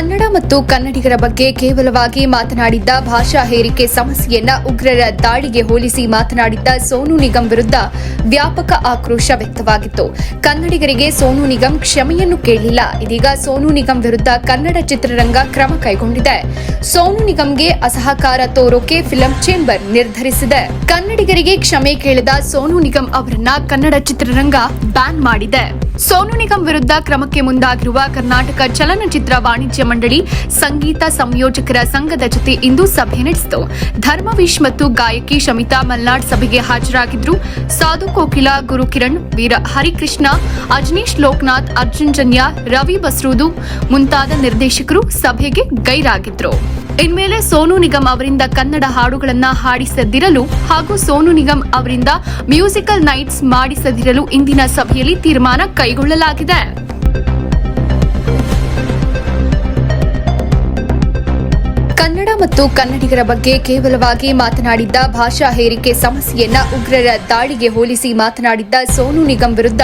ಕನ್ನಡ ಮತ್ತು ಕನ್ನಡಿಗರ ಬಗ್ಗೆ ಕೇವಲವಾಗಿ ಮಾತನಾಡಿದ್ದ ಭಾಷಾ ಹೇರಿಕೆ ಸಮಸ್ಯೆಯನ್ನ ಉಗ್ರರ ದಾಳಿಗೆ ಹೋಲಿಸಿ ಮಾತನಾಡಿದ್ದ ಸೋನು ನಿಗಮ್ ವಿರುದ್ಧ ವ್ಯಾಪಕ ಆಕ್ರೋಶ ವ್ಯಕ್ತವಾಗಿತ್ತು. ಕನ್ನಡಿಗರಿಗೆ ಸೋನು ನಿಗಮ್ ಕ್ಷಮೆಯನ್ನು ಕೇಳಿಲ್ಲ ಇದೀಗ ಸೋನು ನಿಗಮ್ ವಿರುದ್ಧ ಕನ್ನಡ ಚಿತ್ರರಂಗ ಕ್ರಮ ಕೈಗೊಂಡಿದೆ. ಸೋನು ನಿಗಮ್ಗೆ ಅಸಹಕಾರ ತೋರೋಕೆ ಫಿಲಂ ಚೇಂಬರ್ ನಿರ್ಧರಿಸಿದೆ. ಕನ್ನಡಿಗರಿಗೆ ಕ್ಷಮೆ ಕೇಳಿದ ಸೋನು ನಿಗಮ್ ಅವರನ್ನ ಕನ್ನಡ ಚಿತ್ರರಂಗ ಬ್ಯಾನ್ ಮಾಡಿದೆ. ಸೋನು ನಿಗಮ್ ವಿರುದ್ಧ ಕ್ರಮಕ್ಕೆ ಮುಂದಾಗಿರುವ ಕರ್ನಾಟಕ ಚಲನಚಿತ್ರ ವಾಣಿಜ್ಯ ಮಂಡಳಿ ಸಂಗೀತ ಸಂಯೋಜಕರ ಸಂಘದ ಜೊತೆ ಇಂದು ಸಭೆ ನಡೆಸಿತು. ಧರ್ಮವೀಶ್ ಮತ್ತು ಗಾಯಕಿ ಶಮಿತಾ ಮಲ್ನಾಡ್ ಸಭೆಗೆ ಹಾಜರಾಗಿದ್ದರು. ಸಾಧು ಕೋಕಿಲ ಗುರುಕಿರಣ್ ವೀರ ಹರಿಕೃಷ್ಣ, ಅಜನೀಶ್ ಲೋಕನಾಥ್, ಅರ್ಜುನ್ ಜನ್ಯ, ರವಿ ಬಸ್ರೂದು ಮುಂತಾದ ನಿರ್ದೇಶಕರು ಸಭೆಗೆ ಗೈರಾಗಿದ್ರು. ಇನ್ಮೇಲೆ ಸೋನು ನಿಗಮ್ ಅವರಿಂದ ಕನ್ನಡ ಹಾಡುಗಳನ್ನ ಹಾಡಿಸದಿರಲು ಹಾಗೂ ಸೋನು ನಿಗಮ್ ಅವರಿಂದ ಮ್ಯೂಸಿಕಲ್ ನೈಟ್ಸ್ ಮಾಡಿಸದಿರಲು ಇಂದಿನ ಸಭೆಯಲ್ಲಿ ತೀರ್ಮಾನ ಕೈಗೊಳ್ಳಲಾಗಿದೆ. ಕನ್ನಡ ಮತ್ತು ಕನ್ನಡಿಗರ ಬಗ್ಗೆ ಕೇವಲವಾಗಿ ಮಾತನಾಡಿದ್ದ ಭಾಷಾ ಹೇರಿಕೆ ಸಮಸ್ಯೆಯನ್ನ ಉಗ್ರರ ದಾಳಿಗೆ ಹೋಲಿಸಿ ಮಾತನಾಡಿದ್ದ ಸೋನು ನಿಗಮ್ ವಿರುದ್ಧ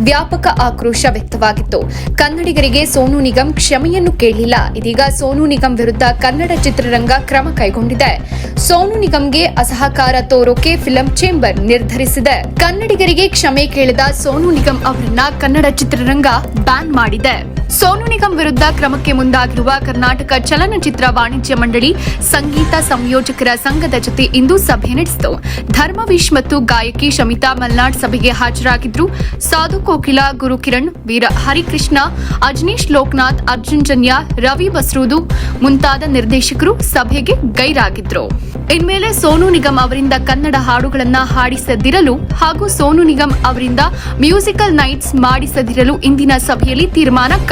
ವ್ಯಾಪಕ ಆಕ್ರೋಶ ವ್ಯಕ್ತವಾಗಿತ್ತು. ಕನ್ನಡಿಗರಿಗೆ ಸೋನು ನಿಗಮ್ ಕ್ಷಮೆಯನ್ನು ಕೇಳಿಲ್ಲ. ಇದೀಗ ಸೋನು ನಿಗಮ್ ವಿರುದ್ಧ ಕನ್ನಡ ಚಿತ್ರರಂಗ ಕ್ರಮ ಕೈಗೊಂಡಿದೆ. ಸೋನು ನಿಗಮ್ಗೆ ಅಸಹಕಾರ ತೋರೋಕೆ ಫಿಲಂ ಚೇಂಬರ್ ನಿರ್ಧರಿಸಿದೆ. ಕನ್ನಡಿಗರಿಗೆ ಕ್ಷಮೆ ಕೇಳಿದ ಸೋನು ನಿಗಮ್ ಅವರನ್ನ ಕನ್ನಡ ಚಿತ್ರರಂಗ ಬ್ಯಾನ್ ಮಾಡಿದೆ. ಸೋನು ನಿಗಮ್ ವಿರುದ್ಧ ಕ್ರಮಕ್ಕೆ ಮುಂದಾಗಿರುವ ಕರ್ನಾಟಕ ಚಲನಚಿತ್ರ ವಾಣಿಜ್ಯ ಮಂಡಳಿ ಸಂಗೀತ ಸಂಯೋಜಕರ ಸಂಘದ ಜೊತೆ ಇಂದು ಸಭೆ ನಡೆಸಿತು. ಧರ್ಮವೀಶ್ ಮತ್ತು ಗಾಯಕಿ ಶಮಿತಾ ಮಲ್ನಾಡ್ ಸಭೆಗೆ ಹಾಜರಾಗಿದ್ದರು ಸಾಧು ಕೋಕಿಲ ಗುರುಕಿರಣ್ ವೀರ ಹರಿಕೃಷ್ಣ, ಅಜನೀಶ್ ಲೋಕನಾಥ್, ಅರ್ಜುನ್ ಜನ್ಯ, ರವಿ ಬಸ್ರೂದು ಮುಂತಾದ ನಿರ್ದೇಶಕರು ಸಭೆಗೆ ಗೈರಾಗಿದ್ರು. ಇನ್ಮೇಲೆ ಸೋನು ನಿಗಮ್ ಅವರಿಂದ ಕನ್ನಡ ಹಾಡುಗಳನ್ನ ಹಾಡಿಸದಿರಲು ಹಾಗೂ ಸೋನು ನಿಗಮ್ ಅವರಿಂದ ಮ್ಯೂಸಿಕಲ್ ನೈಟ್ಸ್ ಮಾಡಿಸದಿರಲು ಇಂದಿನ ಸಭೆಯಲ್ಲಿ ತೀರ್ಮಾನ